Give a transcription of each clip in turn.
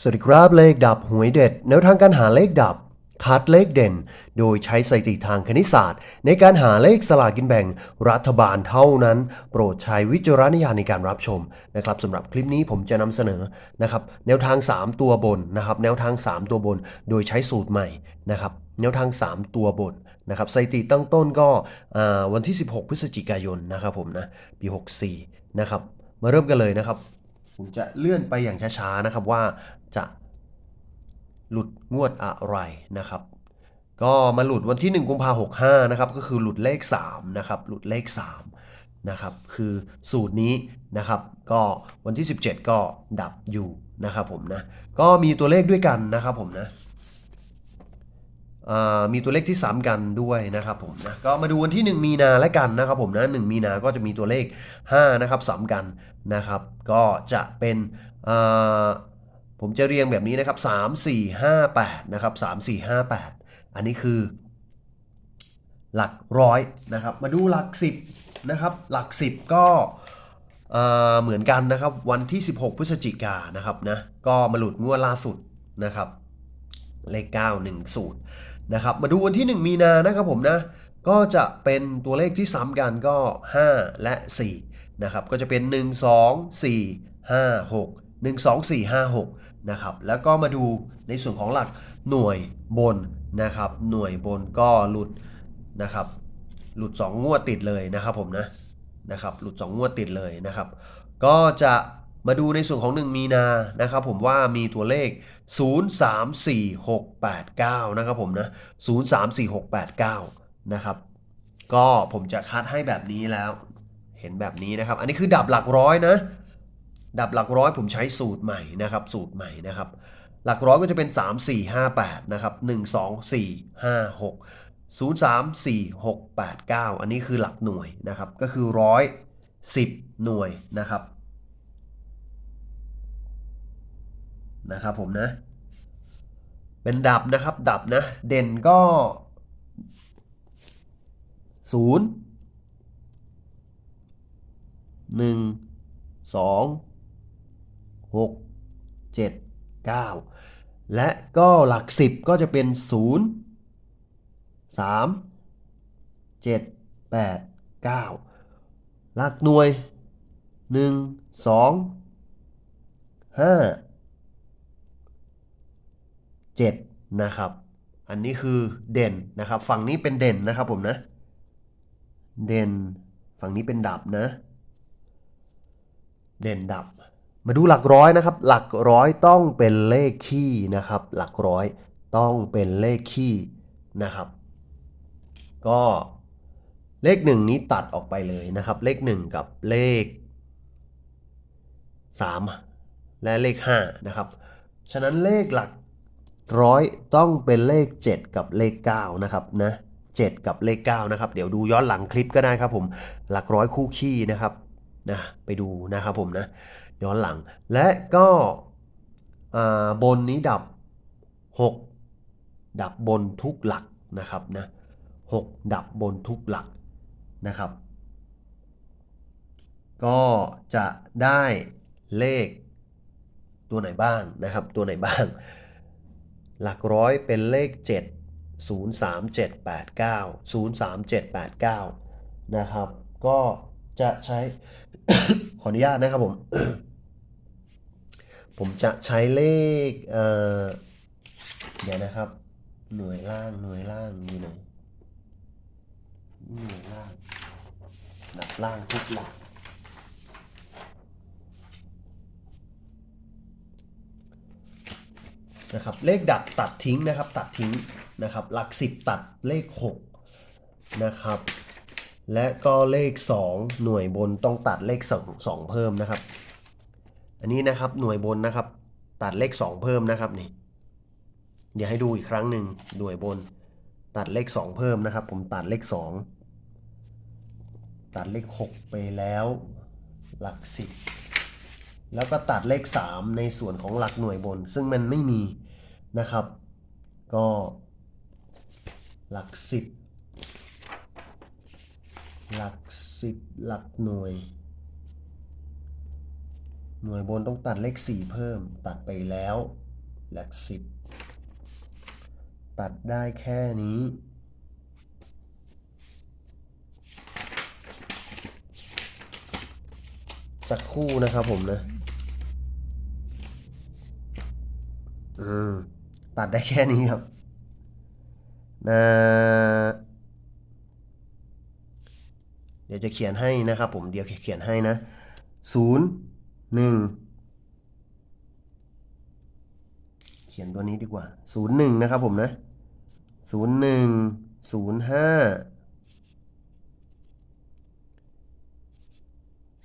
สวัสดีครับเลขดับหวยเด็ด แนวทางการหาเลขดับคัดเลขเด่น โดยใช้สถิติทางคณิตศาสตร์ ในการหาเลขสลากกินแบ่งรัฐบาลเท่านั้น โปรดใช้วิจารณญาณในการรับชมนะครับสำหรับคลิปนี้ผมจะนำเสนอนะครับแนวทาง 3 ตัวบนนะครับแนวทาง 3 ตัวบน โดยใช้สูตรใหม่นะครับแนวทาง 3 ตัวบนนะครับสถิติตั้งต้นก็วันที่ 16 พฤศจิกายนนะครับผมนะปี 64นะครับมาเริ่มกันเลยนะครับผมจะเลื่อนไปอย่างช้าๆนะครับว่า จะหลุดงวดอะไรนะครับ ก็มาหลุดวันที่ 1 กุมภาหกห้านะครับก็คือหลุดเลข3นะครับหลุดเลข3นะครับคือสูตรนี้นะครับก็วันที่ 17 ก็ดับอยู่นะครับผมนะก็มีตัวเลขด้วยกันนะครับผมนะมีตัวเลขที่ซ้ำกันด้วยนะครับผมนะก็มาดูวันที่ 1 มีนาแล้วกันนะครับผมนะ1มีนาก็จะมีตัวเลข5นะครับซ้ำกันนะครับ ก็จะเป็นอ ผมจะเรียงแบบนี้นะครับ 3 4 5 8 นะครับ 3 4 5 8 อันนี้คือ หลักร้อยนะครับ มาดูหลัก 10 นะครับ หลัก 10 ก็เหมือนกันนะครับ วันที่ 16 พฤศจิกานะครับนะก็มาหลุดงวดล่าสุดนะครับ เลข 9 1สูตรนะครับ มาดูวันที่ 1 มีนานะครับผมนะ ก็จะเป็นตัวเลขที่ซ้ำกันก็ 5 และ 4 นะครับ ก็จะเป็น 1 2 4 5 6 1 2 4 5 6 นะครับ แล้วก็มาดูในส่วนของหลักหน่วยบนนะครับ หน่วยบนก็หลุดนะครับ หลุด 2 งวดติดเลยนะครับผมนะนะครับ หลุด 2 งวดติดเลยนะครับ ก็จะมาดูในส่วนของ 1 มีนานะครับ ผมว่ามีตัวเลข 0 3 4 6 8 9 นะครับผมนะ 0 3 4 6 8 9 นะครับ ก็ผมจะคัดให้แบบนี้แล้ว เห็นแบบนี้นะครับ อันนี้คือดับหลักร้อยนะ ดับหลักร้อยผมใช้สูตรใหม่นะครับ สูตรใหม่นะครับ หลักร้อยก็จะเป็น 3 4 5 8 นะครับ 1 2 4 5 6 0 3 4 6 8 9 อันนี้คือหลักหน่วยนะครับ ก็คือร้อยสิบหน่วยนะครับ นะครับผมนะ เป็นดับนะครับ ดับนะ เด่นก็ศูนย์หนึ่งสอง หกเจ็ดเก้าและก็หลักสิบก็จะเป็นศูนย์สามเจ็ดแปดเก้าหลักหน่วยหนึ่งสองห้า7นะครับ อันนี้คือเด่นนะครับ ฝั่งนี้เป็นเด่นนะครับผมนะ เด่น ฝั่งนี้เป็นดับนะ เด่นดับ มาดูหลักร้อยนะครับ หลักร้อยต้องเป็นเลขคี่นะครับ หลักร้อยต้องเป็นเลขคี่นะครับ ก็เลขหนึ่งนี้ตัดออกไปเลยนะครับ เลขหนึ่งกับเลขสามและเลขห้านะครับ ฉะนั้นเลขหลักร้อยต้องเป็นเลข 7 กับเลข9นะครับนะ7กับเลข9นะครับ เดี๋ยวดูย้อนหลังคลิปก็ได้ครับผม หลักร้อยคู่ขี้นะครับนะไปดูนะครับผมนะ ย้อนหลัง และก็บนนี้ดับ 6 ดับบนทุกหลักนะครับนะ6ดับบนทุกหลักนะครับ ก็จะได้เลขตัวไหนบ้างนะครับ ตัวไหนบ้าง หลักร้อยเป็นเลข 7 0 3 7 8 9 0 3 7 8 9 นะครับ ก็จะใช้ ขออนุญาตนะครับผม ผมจะใช้เลขเอ่อเดี๋ยวนะครับ หน่วยล่างหน่วยล่างอยู่ไหนหน่วยล่างหลักล่างทุกหลักนะครับเลขดับตัดทิ้งนะครับ ตัดทิ้งนะครับ หลัก 10 ตัดเลข 6 นะครับ และก็เลข 2 หน่วยบนต้องตัดเลข 2 2 เพิ่มนะครับ อันนี้นะครับหน่วยบนนะครับ ตัดเลข 2 เพิ่มนะครับนี่เดี๋ยวให้ดูอีกครั้งหนึ่งหน่วยบน ตัดเลข 2 เพิ่มนะครับ ผมตัดเลข 2 ตัดเลข 6 ไปแล้ว หลัก 10 แล้วก็ตัดเลข 3 ในส่วนของหลักหน่วยบน ซึ่งมันไม่มีนะครับ ก็หลัก 10 หลัก 10 หลักหน่วย หน่วยบนต้องตัดเลข 4 เพิ่ม ตัดไปแล้ว หลักสิบตัดได้แค่นี้ สักคู่นะครับผมนะอืมตัดได้แค่นี้ครับนะเดี๋ยวจะเขียนให้นะครับผมเดี๋ยวเขียนให้นะศูนย์ หนึ่งเขียนตัวนี้ดีกว่าศูนย์หนึ่งนะครับผมนะศูนย์หนึ่งศูนย์ห้า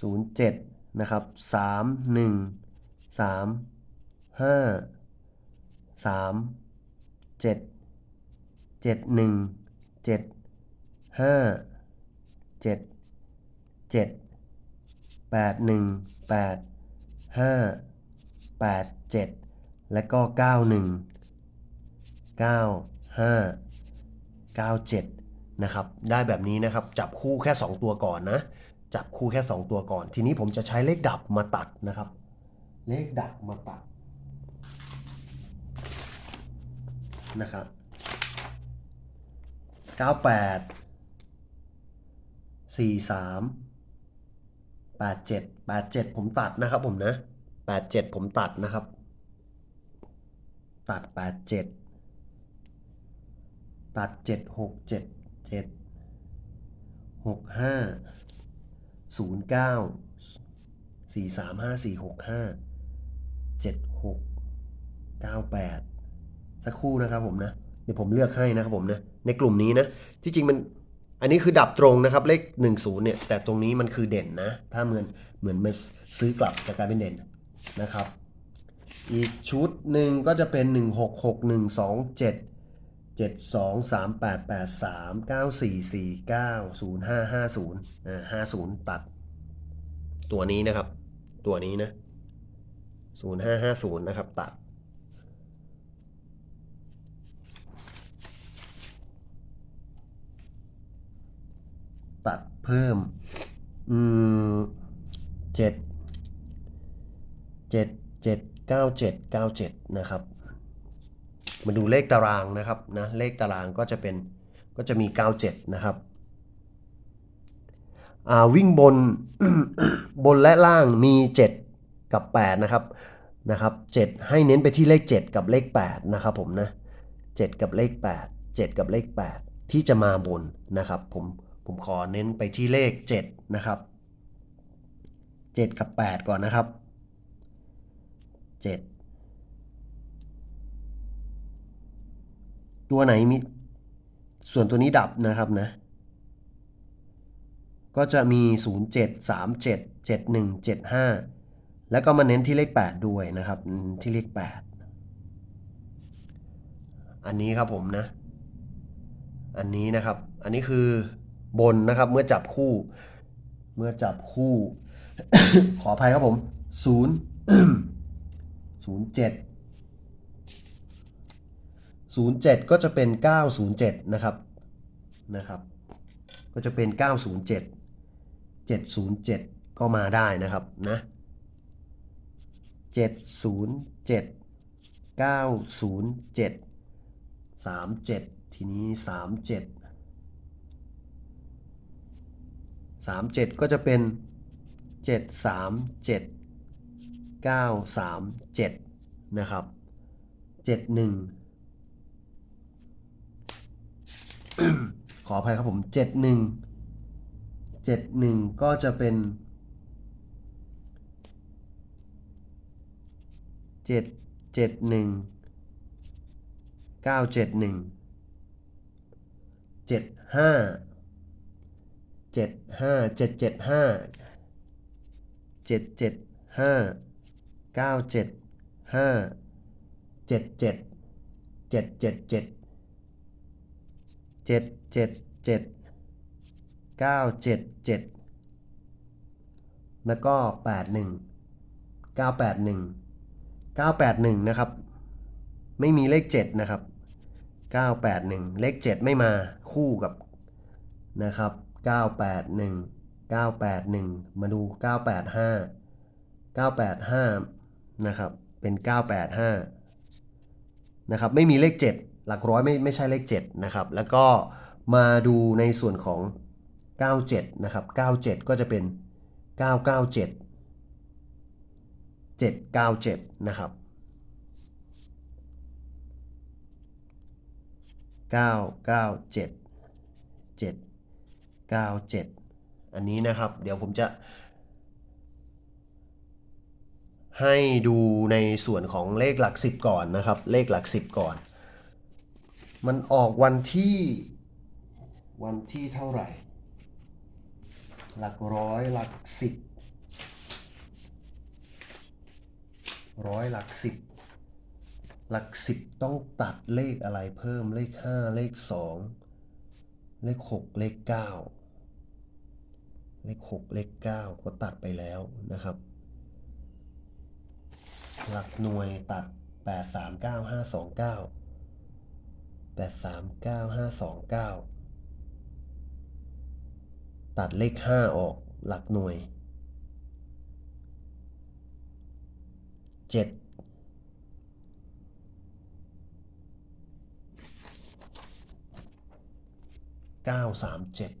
ศูนย์เจ็ดนะครับสามหนึ่งสามห้าสามเจ็ดเจ็ดหนึ่งเจ็ดห้าเจ็ดเจ็ด แปดหนึ่งแปดห้าแปดเจ็ดและก็เก้าหนึ่งเก้าห้าเก้าเจ็ดนะครับ ได้แบบนี้นะครับ จับคู่แค่ 2 ตัวก่อนนะ จับคู่แค่ 2 ตัวก่อน ทีนี้ผมจะใช้เลขดับมาตัดนะครับ เลขดับมาตัดนะครับ98 43 87 87 ผมตัดนะครับผมนะ 87 ผมตัดนะครับ ตัด 87 ตัด 76 77 65 09 43 54 65 76 98 สักครู่นะครับผมนะ เดี๋ยวผมเลือกให้นะครับผมนะ ในกลุ่มนี้นะ ที่จริงมัน อันนี้คือดับตรงนะครับเลข 10 เนี่ย แต่ตรงนี้มันคือเด่นนะ ถ้าเหมือนเหมือนมาซื้อกลับจะกลายเป็นเด่นนะครับ อีกชุดหนึ่งก็จะเป็น 1 6 6 1 2 7 7 2 3 8 8 3 9 4 4 9 0 5 5 0อ่า50 ตัด ตัวนี้นะครับ ตัวนี้นะ0550 นะครับ ตัด ตัด เพิ่ม อืมเจ็ดเจ็ดเจ็ดเก้าเจ็ดเก้าเจ็ดนะครับ มาดูเลขตารางนะครับนะเลขตารางก็จะเป็นก็จะมี97นะครับอ่าวิ่งบนบนและล่างมี 7 กับ 8 นะครับนะครับ 7 ให้เน้นไปที่เลข 7 กับเลข 8 นะครับผมนะ 7 กับเลข 8 7 กับเลข 8 ที่จะมาบนนะครับผม ผมขอเน้นไปที่เลข 7 นะครับ 7 กับ 8 ก่อนนะครับ 7 ตัวไหนมีส่วนตัวนี้ดับนะครับนะ ก็จะมี 0 7 3 7 7 1 7 5 แล้วก็มาเน้นที่เลข 8 ด้วยนะครับ ที่เลข 8 อันนี้ครับผมนะ อันนี้นะครับ อันนี้คือ บนนะครับ เมื่อจับคู่ เมื่อจับคู่ ขออภัยครับผม0 0 7 07ก็จะเป็น907นะครับนะครับ ก็จะเป็น907 707ก็มาได้นะครับนะ707 907 37ทีนี้37 37 ก็จะเป็น 737 937 นะครับ 71 ขออภัยครับผม 71 71 ก็จะเป็น 771 971 75 75 775 775 975 77 777เจ็ดเจ็ดเจ็ดเก้าเจ็ดเจ็ดแล้วก็แปดหนึ่งเก้าแปดหนึ่งเก้าแปดหนึ่งนะครับ ไม่มีเลขเจ็ดนะครับเก้าแปดหนึ่งเลขเจ็ดไม่มาคู่กับนะครับ เก้าแปดหนึ่งเก้าแปดหนึ่งมาดูเก้าแปดห้าเก้าแปดห้านะครับ เป็นเก้าแปดห้านะครับ ไม่มีเลข 7 หลักร้อยไม่ไม่ใช่เลข 7 นะครับ แล้วก็มาดูในส่วนของ 97 นะครับ 97 ก็จะเป็น 997 797 นะครับ 997 97 อันนี้นะครับ เดี๋ยวผมจะ ให้ดูในส่วนของเลขหลัก 10 ก่อนนะครับ เลขหลัก 10 ก่อน มันออกวันที่วันที่เท่าไหร่ หลักร้อยหลักสิบร้อยหลักสิบหลักสิบต้องตัดเลขอะไรเพิ่มเลขห้าเลขสองเลขหกเลขเก้า เลขหกเลขเก้าก็ตัดไปแล้วนะครับ หลักหน่วยตัดแปดสามเก้าห้าสองเก้าแปดสามเก้าห้าสองเก้าตัดเลขห้าออกหลักหน่วยเจ็ดเก้าสามเจ็ด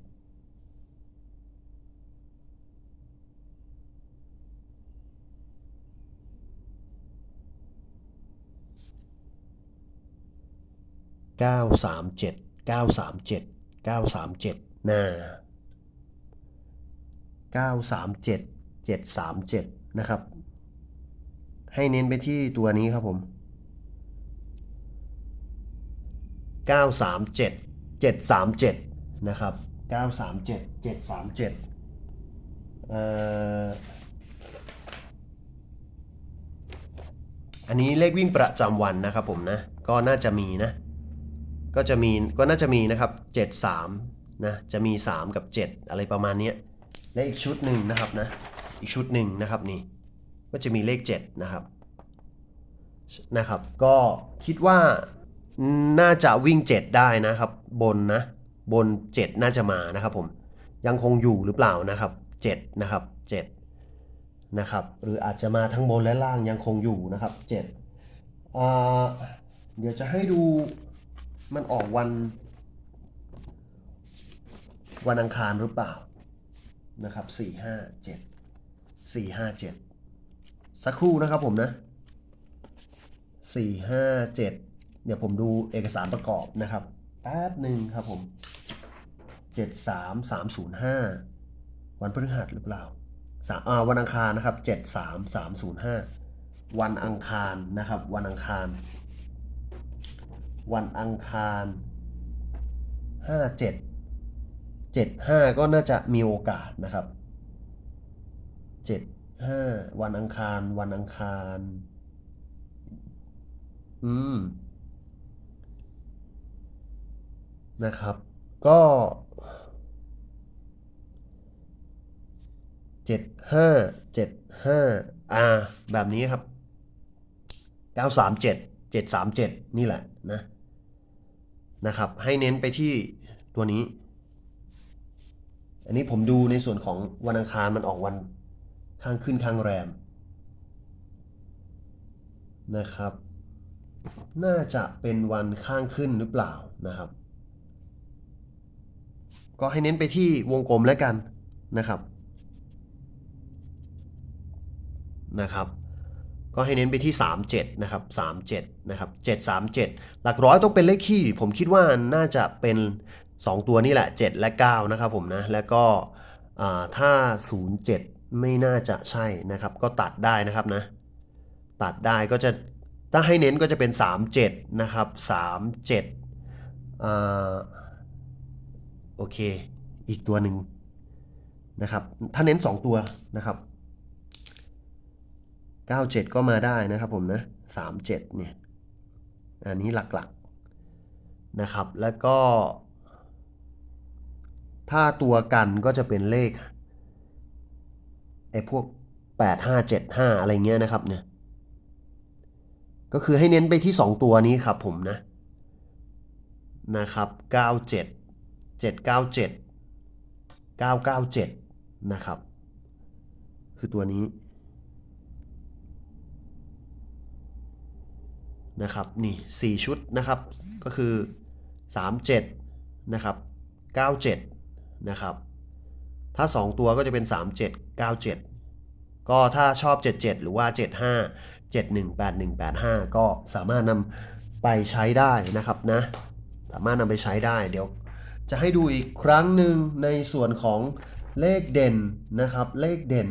937 937 937นะ937 737 นะครับ ให้เน้นไปที่ตัวนี้ครับผม 937 737 นะครับ 937 737เอ่ออันนี้เลขวิ่งประจำวันนะครับผมนะ ก็น่าจะมีนะ ก็จะมีก็น่าจะมีนะครับ 73นะจะมี 3 กับ 7 อะไรประมาณนี้และอีกชุดหนึ่งนะครับนะอีกชุดหนึ่งนะครับนี่ก็จะมีเลข 7 นะครับนะครับ ก็คิดว่าน่าจะวิ่ง 7 ได้นะครับ บนนะบน 7 น่าจะมานะครับผมยังคงอยู่หรือเปล่านะครับ 7 นะครับ 7 นะครับ หรืออาจจะมาทั้งบนและล่างยังคงอยู่นะครับ7เดี๋ยวจะให้ดู มันออกวัน วันอังคารหรือเปล่านะครับ4 5 7 4 5 7สักครู่นะครับผมนะสี่ห้าเจ็ดเดี๋ยวผมดูเอกสารประกอบนะครับแป๊บหนึ่งครับผมเจ็ดสามสามศูนย์ห้าวันพฤหัสหรือเปล่าสามอ่าวันอังคารนะครับเจ็ดสามสามศูนย์ห้าวันอังคารนะครับ วันอังคาร วันอังคารห้าเจ็ดเจ็ดห้าก็น่าจะมีโอกาสนะครับเจ็ดห้าวันอังคาร วันอังคาร อืม นะครับ ก็เจ็ดห้าเจ็ดห้าอ่าแบบนี้ครับเก้าสามเจ็ดเจ็ดสามเจ็ดนี่แหละนะ นะครับ ให้เน้นไปที่ตัวนี้ อันนี้ผมดูในส่วนของวันอังคารมันออกวันข้างขึ้นข้างแรมนะครับ น่าจะเป็นวันข้างขึ้นหรือเปล่านะครับ ก็ให้เน้นไปที่วงกลมแล้วกันนะครับนะครับ ก็ให้เน้นไปที่ 37 นะครับ 37 นะครับ 737 หลักร้อยต้องเป็นเลขคี่ ผมคิดว่าน่าจะเป็น 2 ตัวนี่แหละ 7 และ 9 นะครับผมนะ แล้วก็อ่าถ้า 07 ไม่น่าจะใช่นะครับ ก็ตัดได้นะครับนะ ตัดได้ก็จะ ถ้าให้เน้นก็จะเป็น 37 นะครับ 37อ่าโอเค อีกตัวหนึ่งนะครับ ถ้าเน้น 2 ตัวนะครับ 97 ก็มาได้นะครับผมนะ37เนี่ยอันนี้หลักๆนะครับ แล้วก็ ถ้าตัวกันก็จะเป็นเลขไอ้พวก 8575 อะไรเงี้ยนะครับเนี่ยก็คือให้เน้นไปที่ 2 ตัวนี้ครับผมนะนะครับ 97 797 997 นะครับ คือตัวนี้ นะครับนี่ 4 ชุดนะครับก็คือ 37 นะครับ 97 นะครับ ถ้า 2 ตัวก็จะเป็น 37 97 ก็ถ้าชอบ 77 หรือว่า 75 71 81 85 ก็สามารถนำไปใช้ได้นะครับนะสามารถนำไปใช้ได้ เดี๋ยวจะให้ดูอีกครั้งหนึ่งในส่วนของเลขเด่นนะครับ เลขเด่น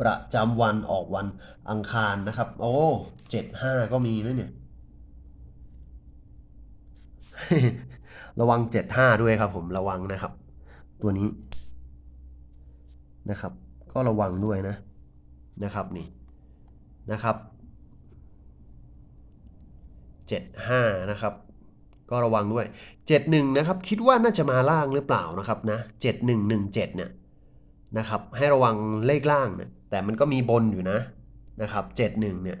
ประจำวันออกวันอังคารนะครับ โอ้ เจ็ดห้าก็มีนะเนี่ย ระวังเจ็ดห้าด้วยครับผมระวังนะครับ ตัวนี้นะครับ ก็ระวังด้วยนะนะครับนี่นะครับเจ็ดห้านะครับ ก็ระวังด้วยเจ็ดหนึ่งนะครับ คิดว่าน่าจะมาล่างหรือเปล่านะครับนะเจ็ดหนึ่งหนึ่งเจ็ดเนี่ยนะครับ ให้ระวังเลขล่างนะแต่มันก็มีบนอยู่นะนะครับเจ็ดหนึ่งเนี่ย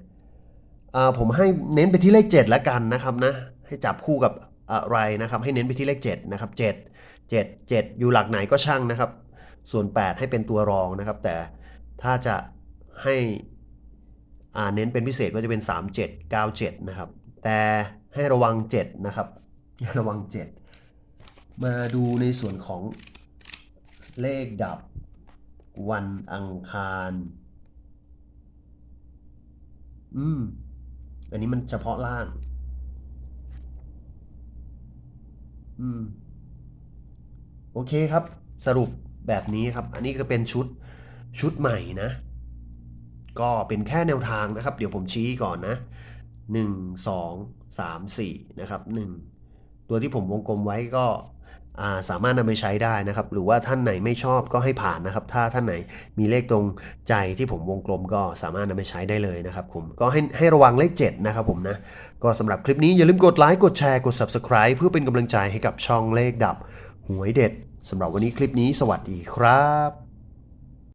ผมให้เน้นไปที่เลขเจ็ดแล้วกันนะครับนะให้จับคู่กับอะไรนะครับ ให้เน้นไปที่เลขเจ็ดนะครับเจ็ดเจ็ดเจ็ดอยู่หลักไหนก็ช่างนะครับ ส่วน 8 ให้เป็นตัวรองนะครับ แต่ถ้าจะให้เน้นเป็นพิเศษก็จะเป็น 3 7 9 7 นะครับ แต่ให้ระวัง 7 นะครับ ระวัง 7 มาดูในส่วนของเลขดับวันอังคาร อืม อันนี้มันเฉพาะล่าง อืม โอเคครับ สรุปแบบนี้ครับ อันนี้ก็เป็นชุดชุดใหม่นะ ก็เป็นแค่แนวทางนะครับ เดี๋ยวผมชี้ก่อนนะ 1 2 3 4 นะครับ 1 ตัวที่ผมวงกลมไว้ก็ สามารถนำไปใช้ได้นะครับ หรือว่าท่านไหนไม่ชอบก็ให้ผ่านนะครับ ถ้าท่านไหนมีเลขตรงใจที่ผมวงกลมก็สามารถนำไปใช้ได้เลยนะครับผมก็ให้ให้ระวังเลข 7 นะครับผมนะ ก็สำหรับคลิปนี้อย่าลืมกดไลค์กดแชร์กด Subscribe เพื่อเป็นกำลังใจให้กับช่องเลขดับหวยเด็ดสำหรับวันนี้คลิปนี้สวัสดีครับ